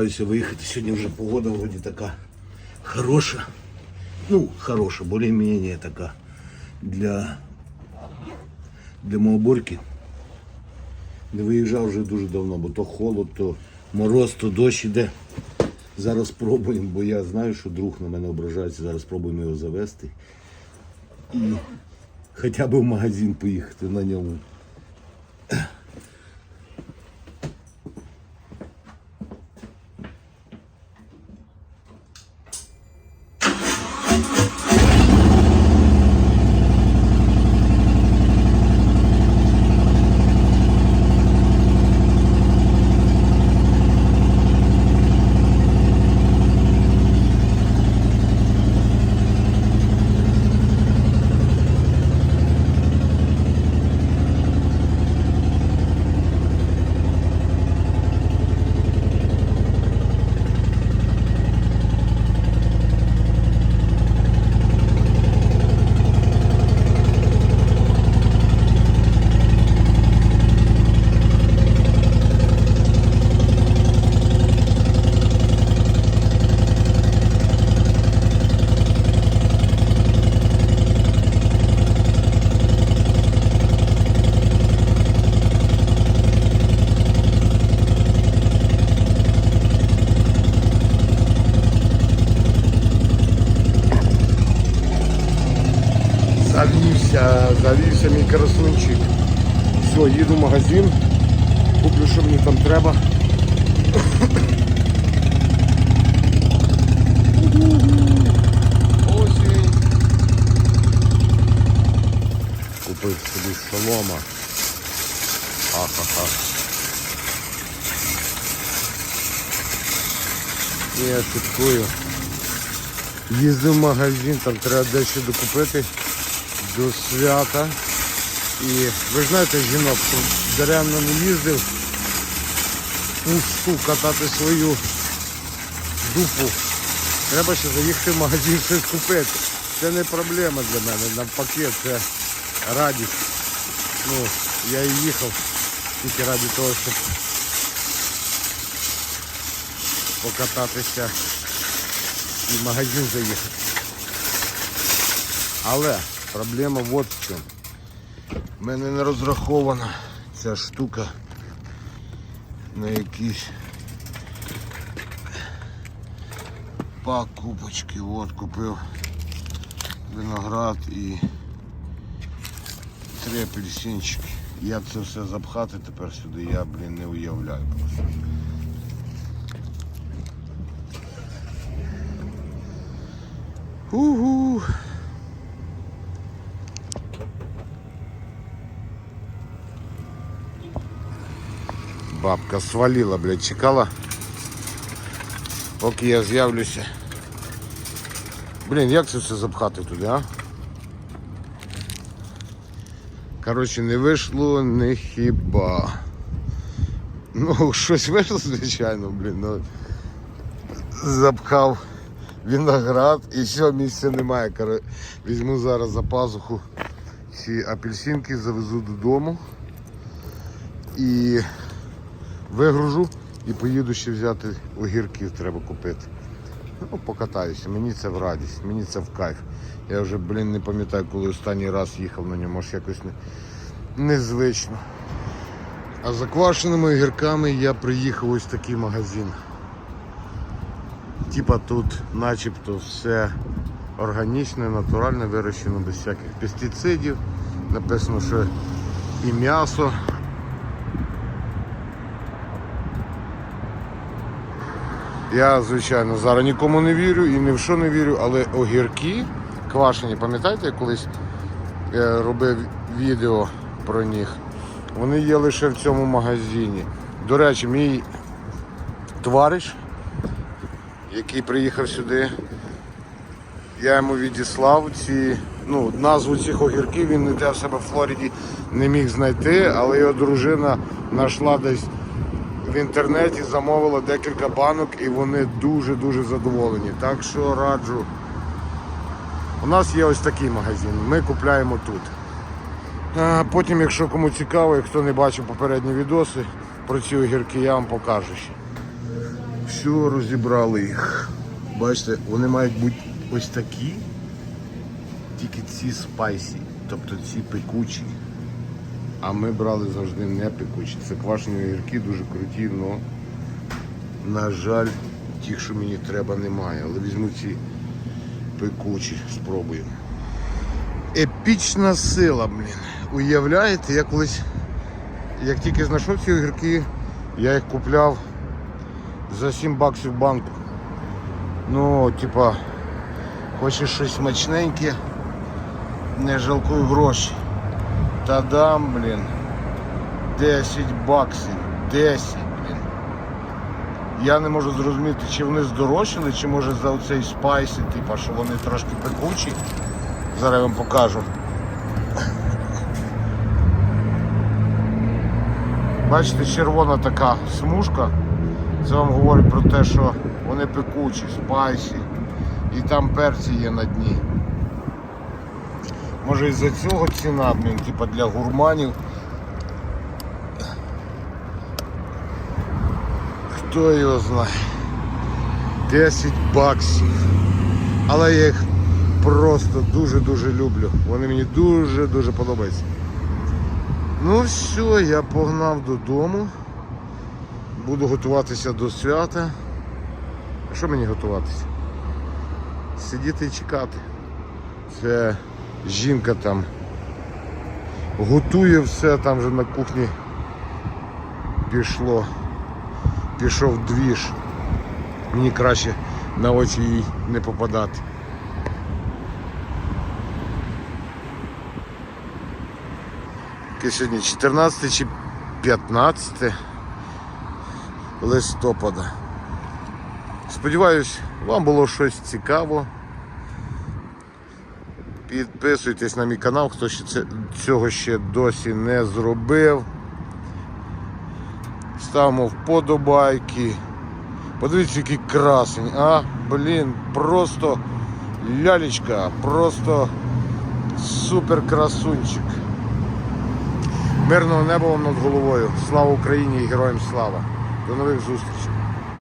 збираюся виїхати. Сьогодні вже погода вроді така хороша. Ну, хороша, більш-менш така для, для Малоборки. Не виїжджав вже дуже давно, бо то холод, то мороз, то дощ іде. Зараз спробуємо, бо я знаю, що друг на мене ображається, зараз спробуємо його завести. І хоча б в магазин поїхати на ньому. Завівся, мій красунчик. Все, їду в магазин, куплю, що мені там треба. Осінь. Купив собі солома. Ха-ха-ха. Ні, Я шуткую. Їздив в магазин, там треба дещо докупити до свята. І ви знаєте, жінок, даремно не їздив у шту катати свою дупу. Треба ще заїхати в магазин щось купити. Це не проблема для мене, навпаки, це радість. Ну, я і їхав тільки раді того, щоб покататися і в магазин заїхати. Але проблема от в чому. У мене не розрахована ця штука на якісь покупочки. От купив виноград і три апельсинчики. Як це все запхати тепер сюди, я, блін, не уявляю просто. Угу. Бабка свалила, блядь, чекала. Поки я з'явлюся. Блін, як це все запхати туди, а? Коротше, не вийшло не хіба. Ну, щось вийшло, звичайно, блін. Ну, запхав виноград і все, місця немає. Коро- Візьму зараз за пазуху ці апельсинки, завезу додому і вигружу і поїду ще взяти огірків, треба купити. Ну, покатаюся, мені це в радість, мені це в кайф. Я вже, блін, не пам'ятаю, коли останній раз їхав на ньому, аж якось не, незвично. А за квашеними огірками я приїхав ось такий магазин. Типа тут начебто все органічне, натуральне, вирощено без всяких пестицидів. Написано, що і м'ясо. Я, звичайно, зараз нікому не вірю і ні в що не вірю, але огірки квашені, пам'ятаєте, я колись е, робив відео про них. Вони є лише в цьому магазині. До речі, мій товариш, який приїхав сюди, я йому відіслав ці, ну, назву цих огірків, він ніде в себе в Флориді не міг знайти, але його дружина знайшла десь в інтернеті, замовила декілька банок і вони дуже-дуже задоволені. Так що раджу. У нас є ось такий магазин, ми купляємо тут. Потім, якщо кому цікаво, і хто не бачив попередні відоси про ці огірки, я вам покажу ще. Все, розібрали їх. Бачите, вони мають бути ось такі, тільки ці спайсі, тобто ці пекучі. А ми брали завжди не пекучі. Це квашені огірки дуже круті, але, на жаль, тих, що мені треба, немає. Але візьму ці пекучі, спробую. Епічна сила, блін. Уявляєте, я колись, як тільки знайшов ці огірки, я їх купляв за 7 баксів банку. Ну, типа, хочеш щось смачненьке, не жалкуй гроші. Та дам, блін. 10 баксів. 10, блін. Я не можу зрозуміти, чи вони здорожчали, чи може за оцей спайсі, типа, що вони трошки пекучі. Зараз я вам покажу. Бачите, червона така смужка. Це вам говорить про те, що вони пекучі, спайсі. І там перці є на дні. Може із-за цього ціна, блін, типа для гурманів. Хто його знає. 10 баксів. Але я їх просто дуже-дуже люблю. Вони мені дуже-дуже подобаються. Ну все, я погнав додому. Буду готуватися до свята. А що мені готуватися? Сидіти і чекати. Це жінка там готує все, там вже на кухні пішло. Пішов двіж. Мені краще на очі їй не попадати. Яке сьогодні 14 чи 15 листопада. Сподіваюсь, вам було щось цікаво. Підписуйтесь на мій канал, хто ще це, цього ще досі не зробив. Ставимо вподобайки. Подивіться, який красень, а, блін, просто лялечка, просто супер красунчик. Мирного неба вам над головою. Слава Україні і героям слава. До нових зустрічей.